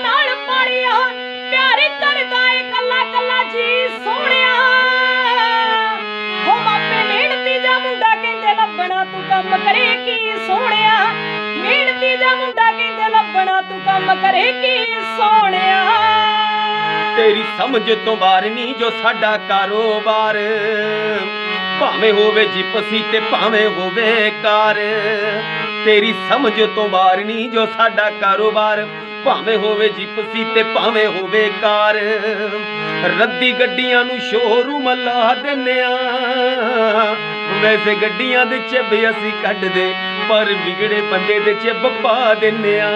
ਨਾਲ ਪਾਲਿਆ ਮੁੰਡਾ ਕਹਿੰਦੇ ਲੱਭਣਾ ਤੂੰ ਕੰਮ ਕਰੇ ਕੀ ਸੋਹਣਿਆ? ਮਿਹਨਤੀ ਜਾ ਮੁੰਡਾ ਕੰਮ ਕਰੇ ਕੀ ਸੋਹਣਿਆ? ਤੇਰੀ ਸਮਝ ਤੋਂ ਬਾਹਰ ਨਹੀਂ ਜੋ ਸਾਡਾ ਕਾਰੋਬਾਰ। ਭਾਵੇਂ ਹੋਵੇ ਜਿਪਸੀ ਤੇ ਭਾਵੇਂ ਹੋਵੇ ਕਾਰ। ਤੇਰੀ ਸਮਝ ਤੋਂ ਬਾਹਰ ਨਹੀਂ ਜੋ ਸਾਡਾ ਕਾਰੋਬਾਰ। ਭਾਵੇਂ ਹੋਵੇ ਜਿਪਸੀ ਤੇ ਭਾਵੇਂ ਹੋਵੇ ਕਾਰ। ਰੱਦੀ ਗੱਡੀਆਂ ਨੂੰ ਸ਼ੋਰੂਮ ਲਾ ਦਿੰਨੇ ਵੈਸੇ ਗੱਡੀਆਂ ਦੇ ਚਿੱਬ ਅਸੀਂ ਕੱਢਦੇ ਪਰ ਵਿਗੜੇ ਬੰਦੇ ਦੇ ਚਿੱਬ ਪਾ ਦਿੰਨੇ ਆ।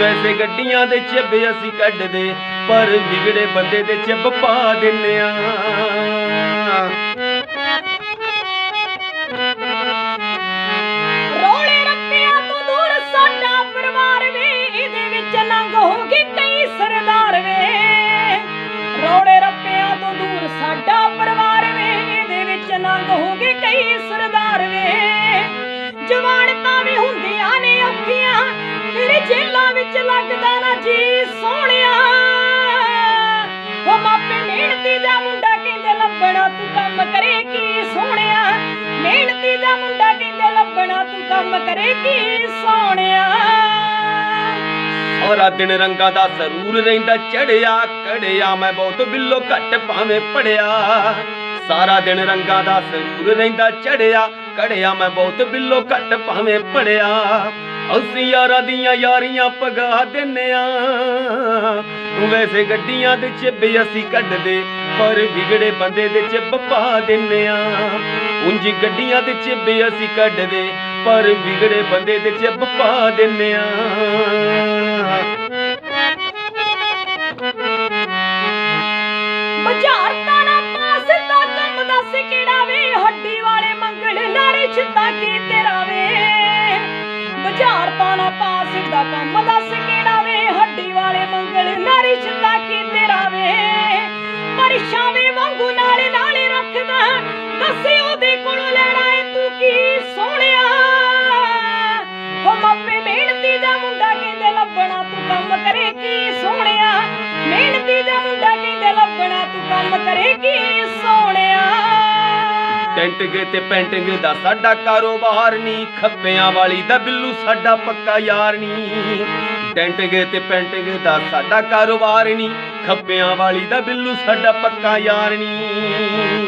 ਵੈਸੇ ਗੱਡੀਆਂ ਦੇ ਚਿੱਬ ਅਸੀਂ ਕੱਢਦੇ ਪਰ ਵਿਗੜੇ ਬੰਦੇ ਦੇ ਚਿੱਬ ਪਾ ਦਿੰਨੇ ਜਵਾਨਤਾਂ ਵੀ ਹੁੰਦੀਆਂ ਨੇ ਔਖੀਆਂ ਫਿਰ ਜੇਲਾਂ ਵਿੱਚ ਲੱਗਦਾ ਨਾ ਜੀ ਸੋਹਣਿਆ। ਹੋ ਮਾਪੇ ਮਿਹਨਤੀ ਦਾ ਮੁੰਡਾ ਕਹਿੰਦੇ, ਲੱਭਣਾ ਤੂੰ ਕੰਮ ਕਰੇ ਕੀ ਸੋਹਣਿਆ? ਮਿਹਨਤੀ ਦਾ ਮੁੰਡਾ ਕਹਿੰਦੇ, ਲੱਭਣਾ ਤੂੰ ਕੰਮ ਕਰੇ ਕੀ ਸੋਹਣਿਆ? ਸਾਰਾ ਦਿਨ ਰੰਗਾਂ ਦਾ ਸਰੂਰ ਰਹਿੰਦਾ, ਚੜਿਆ, ਕੜਿਆ, ਮੈਂ ਬਹੁਤ ਬਿੱਲੋ ਘੱਟ ਭਾਵੇਂ ਪੜਿਆ। ਸਾਰਾ ਦਿਨ ਰੰਗਾਂ ਦਾ ਸਰੂਰ ਰਹਿੰਦਾ, ਚੜਿਆ ਕੜਿਆ ਮੈਂ ਬਹੁਤ ਬਿੱਲੋ ਘੱਟ ਭਾਵੇਂ ਪੜਿਆ ਅਸੀਂ ਯਾਰਾਂ ਦੀਆਂ ਯਾਰੀਆਂ ਪਗਾ ਦਿੰਨੇ ਆ। ਵੈਸੇ ਗੱਡੀਆਂ ਦੇ ਚਿੱਬ ਅਸੀਂ ਕੱਢਦੇ, ਪਰ ਵਿਗੜੇ ਬੰਦੇ ਦੇ ਚਿੱਬ ਪਾ ਦਿੰਨੇ ਆ। ਉਂਝ ਗੱਡੀਆਂ ਦੇ ਚਿੱਬ ਅਸੀਂ ਕੱਢਦੇ, ਪਰ ਵਿਗੜੇ ਬੰਦੇ ਦੇ ਚਿੱਬ ਪਾ ਦਿੰਨੇ ਮੰਗਲ ਨਾ ਰਿਸ਼ਤਾ ਕੀ ਤੇਰਾ ਵੇ ਬਾਜ਼ਾਰ ਤਾਂ ਨਾ ਪਾਸ ਦਾ ਕੰਮ, ਦੱਸ ਕਿਹੜਾ ਵੇ? ਹੱਡੀ ਵਾਲੇ ਮੰਗਲ ਨਾ ਰਿਸ਼ਤਾ ਕੀ ਤੇਰਾ ਵੇ ਪਰ ਸ਼ਾਵੇ ਵਾਂਗੂ ਨਾਲੇ ਨਾਲੇ ਰੱਖਦਾ, ਦੱਸੇ ਉਹਦੇ ਕੋਲੋਂ ਲੈਣਾ ਏ ਤੂੰ ਕੀ ਸੋਹਣਿਆ। ਹੋ ਮਾਪੇ, ਮਿਹਨਤੀ ਦਾ ਮੁੰਡਾ ਕਹਿੰਦੇ ਲੱਭਣਾ ਤੂੰ ਕੰਮ ਕਰੇ ਕੀ ਸੋਹਣਿਆ। ਮਿਹਨਤੀ ਦਾ ਮੁੰਡਾ ਕਹਿੰਦੇ ਲੱਭਣਾ ਤੂੰ ਕੰਮ ਕਰੇ ਕੀ ਸੋਹਣਿਆ। ਟੈਂਟਿੰਗ ਤੇ ਪੈਂਟਿੰਗ ਦਾ ਸਾਡਾ ਕਾਰੋਬਾਰ ਨਹੀਂ ਖੱਪਿਆਂ ਵਾਲੀ ਦਾ ਬਿੱਲੂ ਸਾਡਾ ਪੱਕਾ ਯਾਰ ਨਹੀਂ। ਟੈਂਟਿੰਗ ਤੇ ਪੈਂਟਿੰਗ ਦਾ ਸਾਡਾ ਕਾਰੋਬਾਰ ਨਹੀਂ ਖੱਪਿਆਂ ਵਾਲੀ ਦਾ ਬਿੱਲੂ ਸਾਡਾ ਪੱਕਾ ਯਾਰ ਨਹੀਂ।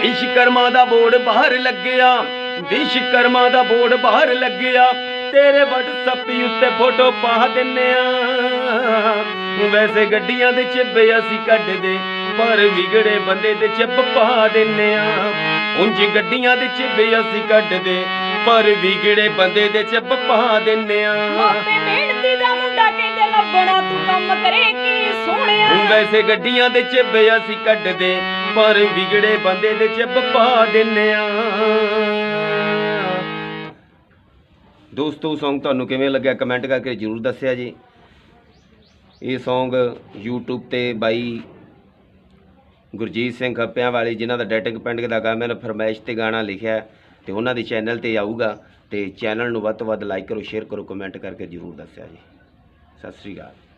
ਵਿਸ਼ਕਰਮਾ ਦਾ ਬੋਰਡ ਬਾਹਰ ਲੱਗਿਆ ਵਿਸ਼ਕਰਮਾ ਦਾ ਬੋਰਡ ਬਾਹਰ ਲੱਗਿਆ, ਤੇਰੇ WhatsApp ਉੱਤੇ ਫੋਟੋ ਪਾ ਦਿੰਨੇ ਆ। ਵੈਸੇ ਗੱਡੀਆਂ ਦੇ ਚਿੱਬੇ ਅਸੀਂ ਕੱਢਦੇ ਪਰ ਵਿਗੜੇ ਬੰਦੇ ਦੇ ਚਿੱਬ ਪਾ ਦਿੰਨੇ ਆ। ਉਂਝ ਗੱਡੀਆਂ ਦੇ ਚਿੱਬੇ ਅਸੀਂ ਕੱਢਦੇ ਪਰ ਵਿਗੜੇ ਬੰਦੇ ਦੇ ਚਿੱਬ ਪਾ ਦਿੰਨੇ ਆ। ਮਾਪੇ ਮਿਹਨਤੀ ਦਾ ਮੁੰਡਾ ਕਹਿੰਦੇ ਲੱਭਣਾ ਤੂੰ ਕੰਮ ਕਰੇ ਕੀ ਸੋਹਣਿਆ? ਵੈਸੇ ਗੱਡੀਆਂ ਦੇ ਚਿੱਬੇ ਅਸੀਂ ਕੱਢਦੇ ਪਰ ਵਿਗੜੇ ਬੰਦੇ ਦੇ ਚਿੱਬ ਪਾ ਦਿੰਨੇ ਆ। ਦੋਸਤੋ Song ਤੁਹਾਨੂੰ ਕਿਵੇਂ ਲੱਗਿਆ? ਕਮੈਂਟ ਕਰਕੇ ਜਰੂਰ ਦੱਸਿਆ ਜੀ। ਇਹ Song YouTube ਤੇ ਬਾਈ ਗੁਰਜੀਤ ਸਿੰਘ ਖੱਪਿਆਂ ਵਾਲੇ, ਜਿਨ੍ਹਾਂ ਦਾ ਡੈਟਿੰਗ ਪਿੰਡ ਦਾ ਕੰਮ ਹੈ ਫਰਮਾਇਸ਼ ਤੇ ਗਾਣਾ ਲਿਖਿਆ ਹੈ ਤੇ ਉਹਨਾਂ ਦੇ ਚੈਨਲ ਤੇ ਆਊਗਾ ਤੇ ਚੈਨਲ ਨੂੰ ਵੱਧ ਤੋਂ ਵੱਧ ਲਾਈਕ ਕਰੋ ਸ਼ੇਅਰ ਕਰੋ ਕਮੈਂਟ ਕਰਕੇ ਜਰੂਰ ਦੱਸਿਆ ਜੀ। ਸਤਿ ਸ੍ਰੀ ਅਕਾਲ।